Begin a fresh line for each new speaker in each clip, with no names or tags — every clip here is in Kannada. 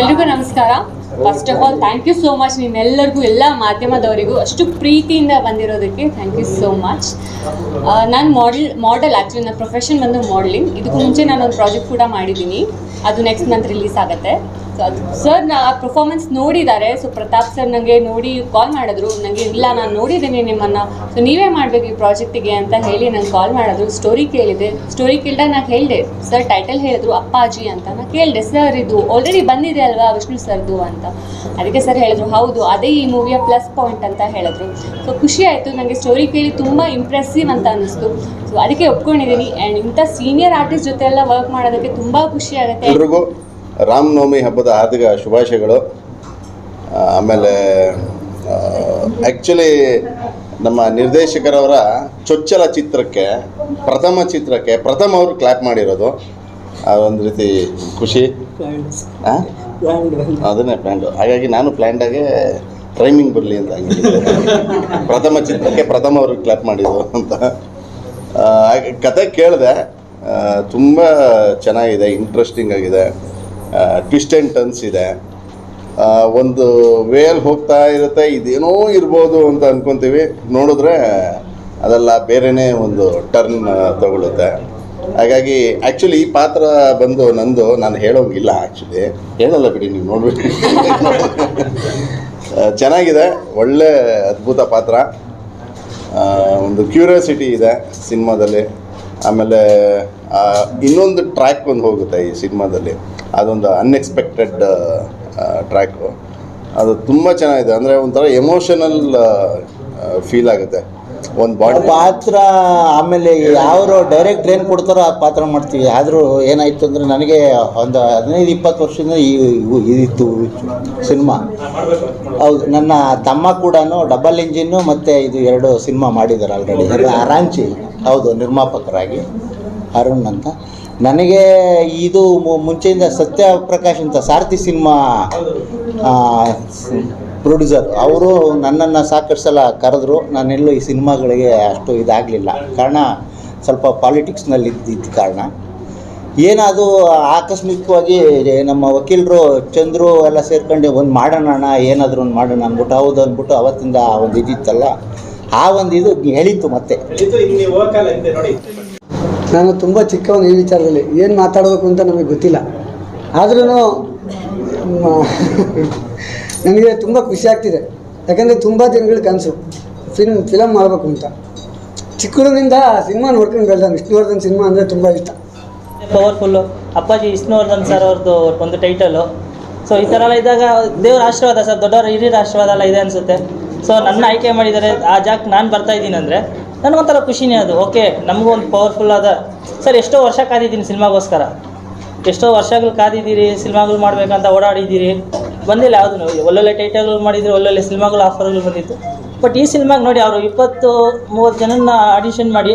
ಎಲ್ರಿಗೂ ನಮಸ್ಕಾರ. First of all thank you so much ನಿಮ್ಮೆಲ್ಲರಿಗೂ, ಎಲ್ಲ ಮಾಧ್ಯಮದವರಿಗೂ ಅಷ್ಟು ಪ್ರೀತಿಯಿಂದ ಬಂದಿರೋದಕ್ಕೆ ಥ್ಯಾಂಕ್ ಯು ಸೋ ಮಚ್ ನಾನು ಮಾಡೆಲ್ ಮಾಡೆಲ್ ಆ್ಯಕ್ಚುಲಿ ನನ್ನ ಪ್ರೊಫೆಷನ್ ಬಂದು ಮಾಡಲಿಂಗ್ ಇದಕ್ಕೂ ಮುಂಚೆ ನಾನು ಒಂದು ಪ್ರಾಜೆಕ್ಟ್ ಕೂಡ ಮಾಡಿದ್ದೀನಿ. ಅದು ನೆಕ್ಸ್ಟ್ ಮಂತ್ ರಿಲೀಸ್ ಆಗುತ್ತೆ. ಸರ್, ನಾ ಪರ್ಫಾರ್ಮೆನ್ಸ್ ನೋಡಿದ್ದಾರೆ ಸೊ ಪ್ರತಾಪ್ ಸರ್ ನನಗೆ ನೋಡಿ ಕಾಲ್ ಮಾಡಿದ್ರು. ನನಗೆ ಇಲ್ಲ, ನಾನು ನೋಡಿದ್ದೀನಿ ನಿಮ್ಮನ್ನು. ಸೊ ನೀವೇ ಮಾಡಬೇಕು ಈ ಪ್ರಾಜೆಕ್ಟಿಗೆ ಅಂತ ಹೇಳಿ ನಂಗೆ ಕಾಲ್ ಮಾಡಿದ್ರು. ಸ್ಟೋರಿ ಕೇಳಿದೆ. ಸ್ಟೋರಿ ಕೇಳಿದಾಗ ನಾನು ಹೇಳಿದೆ ಸರ್ ಟೈಟಲ್ ಹೇಳಿದ್ರು ಅಪ್ಪಾಜಿ ಅಂತ. ನಾನು ಕೇಳಿದೆ ಸರ್ ಇದು ಆಲ್ರೆಡಿ ಬಂದಿದೆ ಅಲ್ವಾ ವಿಷ್ಣು ಸರ್ದು ಅಂತ. ಅದಕ್ಕೆ ಸರ್ ಹೇಳಿದ್ರು, ಹೌದು, ಅದೇ ಈ ಮೂವಿಯ ಪ್ಲಸ್ ಪಾಯಿಂಟ್ ಅಂತ ಹೇಳಿದ್ರು. ಸೊ ಖುಷಿ ಆಯಿತು. ನನಗೆ ಸ್ಟೋರಿ ಕೇಳಿ ತುಂಬ ಇಂಪ್ರೆಸಿವ್ ಅಂತ ಅನ್ನಿಸ್ತು ಸೊ ಅದಕ್ಕೆ ಒಪ್ಕೊಂಡಿದ್ದೀನಿ. ಆ್ಯಂಡ್ ಇಂಥ ಸೀನಿಯರ್ ಆರ್ಟಿಸ್ಟ್ ಜೊತೆ ಎಲ್ಲ ವರ್ಕ್ ಮಾಡೋದಕ್ಕೆ ತುಂಬ ಖುಷಿ ಆಗುತ್ತೆ.
ರಾಮನವಮಿ ಹಬ್ಬದ ಹಾರ್ದಿಕ ಶುಭಾಶಯಗಳು. ಆಮೇಲೆ ಆ್ಯಕ್ಚುಲಿ ನಮ್ಮ ನಿರ್ದೇಶಕರವರ ಚೊಚ್ಚಲ ಚಿತ್ರಕ್ಕೆ, ಪ್ರಥಮ ಚಿತ್ರಕ್ಕೆ, ಪ್ರಥಮ ಅವರು ಕ್ಲ್ಯಾಪ್ ಮಾಡಿರೋದು. ಅದೊಂದು ರೀತಿ ಖುಷಿ? ಅದನ್ನೇ ಪ್ಲ್ಯಾಂಡು ಹಾಗಾಗಿ ನಾನು ಪ್ಲ್ಯಾಂಡಾಗೆ ಟ್ರೈಮಿಂಗ್ ಬರಲಿ ಅಂತ ಪ್ರಥಮ ಚಿತ್ರಕ್ಕೆ ಪ್ರಥಮ ಅವರು ಕ್ಲಾಪ್ ಮಾಡಿದ್ರು ಅಂತ. ಕತೆ ಕೇಳಿದೆ. ತುಂಬ ಚೆನ್ನಾಗಿದೆ ಇಂಟ್ರೆಸ್ಟಿಂಗ್ ಆಗಿದೆ. ಟ್ವಿಸ್ಟ್ ಆ್ಯಂಡ್ ಟರ್ನ್ಸ್ ಇದೆ. ಒಂದು ವೇಲ್ ಹೋಗ್ತಾ ಇರುತ್ತೆ, ಇದೇನೋ ಇರ್ಬೋದು ಅಂತ ಅನ್ಕೊಂತೀವಿ. ನೋಡಿದ್ರೆ ಅದೆಲ್ಲ ಬೇರೆನೇ ಒಂದು ಟರ್ನ್ ತಗೊಳುತ್ತೆ. ಹಾಗಾಗಿ ಆ್ಯಕ್ಚುಲಿ ಈ ಪಾತ್ರ ಬಂದು ನಂದು, ನಾನು ಹೇಳೋಂಗಿಲ್ಲ ಆ್ಯಕ್ಚುಲಿ ಹೇಳಲ್ಲ ಬಿಡಿ, ನೀವು ನೋಡಬೇಕು. ಚೆನ್ನಾಗಿದೆ, ಒಳ್ಳೆ ಅದ್ಭುತ ಪಾತ್ರ. ಒಂದು ಕ್ಯೂರಿಯಾಸಿಟಿ ಇದೆ ಸಿನಿಮಾದಲ್ಲಿ. ಆಮೇಲೆ ಇನ್ನೊಂದು ಟ್ರ್ಯಾಕ್ ಒಂದು ಹೋಗುತ್ತೆ ಈ ಸಿನಿಮಾದಲ್ಲಿ. ಅದೊಂದು ಅನ್ಎಕ್ಸ್ಪೆಕ್ಟೆಡ್ ಟ್ರ್ಯಾಕು ಅದು ತುಂಬ ಚೆನ್ನಾಗಿದೆ. ಅಂದರೆ ಒಂಥರ ಎಮೋಷನಲ್ ಫೀಲ್ ಆಗುತ್ತೆ. ಒಂದು ಬಾಡಿ
ಪಾತ್ರ ಆಮೇಲೆ ಯಾರು ಡೈರೆಕ್ಟ್ ಏನು ಕೊಡ್ತಾರೋ ಆ ಪಾತ್ರ ಮಾಡ್ತೀವಿ. ಆದರೂ ಏನಾಯಿತು ಅಂದರೆ ನನಗೆ ಒಂದು ಹದಿನೈದು, ಇಪ್ಪತ್ತು ವರ್ಷದಿಂದ ಈ ಇದಿತ್ತು ಸಿನಿಮಾ. ಹೌದು, ನನ್ನ ತಮ್ಮ ಕೂಡ ಡಬಲ್ ಇಂಜಿನ್ನು ಮತ್ತು ಇದು ಎರಡು ಸಿನಿಮಾ ಮಾಡಿದ್ದಾರೆ ಆಲ್ರೆಡಿ ಅರಾಂಚಿ ಹೌದು, ನಿರ್ಮಾಪಕರಾಗಿ. ಅರುಣ್ ಅಂತ. ನನಗೆ ಇದು ಮುಂಚೆಯಿಂದ ಸತ್ಯ ಪ್ರಕಾಶ್ ಅಂತ ಸಾರಥಿ ಸಿನಿಮಾ ಪ್ರೊಡ್ಯೂಸರ್ ಅವರು ನನ್ನನ್ನು ಸಾಕಷ್ಟು ಸಲ ಕರೆದ್ರು ನಾನೆಲ್ಲೂ ಈ ಸಿನಿಮಾಗಳಿಗೆ ಅಷ್ಟು ಇದಾಗಲಿಲ್ಲ. ಕಾರಣ ಸ್ವಲ್ಪ ಪಾಲಿಟಿಕ್ಸ್ನಲ್ಲಿ ಇದ್ದಿದ್ದ ಕಾರಣ. ಏನಾದರೂ ಆಕಸ್ಮಿಕವಾಗಿ ನಮ್ಮ ವಕೀಲರು, ಚಂದ್ರು ಎಲ್ಲ ಸೇರ್ಕೊಂಡು ಒಂದು ಮಾಡೋಣ ಏನಾದರೂ ಒಂದು ಮಾಡೋಣ ಅಂದ್ಬಿಟ್ಟು, ಹೌದು ಅಂದ್ಬಿಟ್ಟು ಅವತ್ತಿಂದ ಒಂದು ಇದಿತ್ತಲ್ಲ ಆ ಒಂದು ಇದು ಹೇಳಿತ್ತು ಮತ್ತೆ.
ನಾನು ತುಂಬ ಚಿಕ್ಕವನು ಈ ವಿಚಾರದಲ್ಲಿ. ಏನು ಮಾತಾಡಬೇಕು ಅಂತ ನಮಗೆ ಗೊತ್ತಿಲ್ಲ. ಆದ್ರೂ ನನಗೆ ತುಂಬ ಖುಷಿ ಆಗ್ತಿದೆ. ಯಾಕಂದರೆ ತುಂಬ ದಿನಗಳ ಕನಸು. ಫಿಲ್ಮ್ ಫಿಲಮ್ ಮಾಡಬೇಕು ಅಂತ. ಚಿಕ್ಕದಿಂದ ಸಿನಿಮಾ ನೋಡ್ಕೊಂಡು ಬೆಳೆದ ವಿಷ್ಣುವರ್ಧನ್ ಸಿನಿಮಾ ಅಂದರೆ ತುಂಬ ಇಷ್ಟ.
ಪವರ್ಫುಲ್ಲು ಅಪ್ಪಾಜಿ ವಿಷ್ಣುವರ್ಧನ್ ಸರ್ ಅವ್ರದ್ದು ಒಂದು ಟೈಟಲು ಸೊ ಈ ಥರ ಎಲ್ಲ ಇದ್ದಾಗ ದೇವ್ರ ಆಶೀರ್ವಾದ ಸರ್ ದೊಡ್ಡವರ ಹಿರಿಯರ ಆಶೀರ್ವಾದ ಎಲ್ಲ ಇದೆ ಅನಿಸುತ್ತೆ. ಸೊ ನನ್ನ ಆಯ್ಕೆ ಮಾಡಿದ್ದಾರೆ ಆ ಜಾಗಕ್ಕೆ ನಾನು ಬರ್ತಾ ಇದ್ದೀನಿ ಅಂದರೆ ನನಗೊಂಥರ ಖುಷಿನೇ ಅದು. ಓಕೆ ನಮಗೂ ಒಂದು ಪವರ್ಫುಲ್ ಆದ ಸರ್, ಎಷ್ಟೋ ವರ್ಷ ಕಾದಿದ್ದೀನಿ ಸಿನಿಮಾಗೋಸ್ಕರ. ಎಷ್ಟೋ ವರ್ಷಗಳು ಕಾದಿದ್ದೀರಿ, ಸಿನಿಮಾಗಳು ಮಾಡಬೇಕಂತ ಓಡಾಡಿದ್ದೀರಿ. ಬಂದಿಲ್ಲ, ಯಾವುದು ಒಳ್ಳೊಳ್ಳೆ ಟೈಟಲ್ಗಳು ಮಾಡಿದ್ರು ಒಳ್ಳೊಳ್ಳೆ ಸಿನಿಮಾಗಳು ಆಫರ್ಗಳು ಬಂದಿತ್ತು. ಬಟ್ ಈ ಸಿನಿಮಾಗೆ ನೋಡಿ ಅವರು ಇಪ್ಪತ್ತು, ಮೂವತ್ತು ಜನನ ಆಡಿಷನ್ ಮಾಡಿ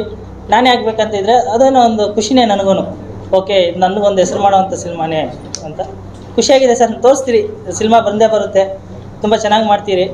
ನಾನೇ ಆಗಬೇಕಂತ ಇದ್ದರೆ ಅದೇನೋ ಒಂದು ಖುಷಿನೇ ನನಗೂ ಓಕೆ ನನಗೊಂದು ಹೆಸರು ಮಾಡೋವಂಥ ಸಿನಿಮಾನೇ ಅಂತ. ಖುಷಿಯಾಗಿದೆ ಸರ್, ತೋರಿಸ್ತೀರಿ. ಸಿನಿಮಾ ಬಂದೇ ಬರುತ್ತೆ. ತುಂಬ ಚೆನ್ನಾಗಿ ಮಾಡ್ತೀರಿ.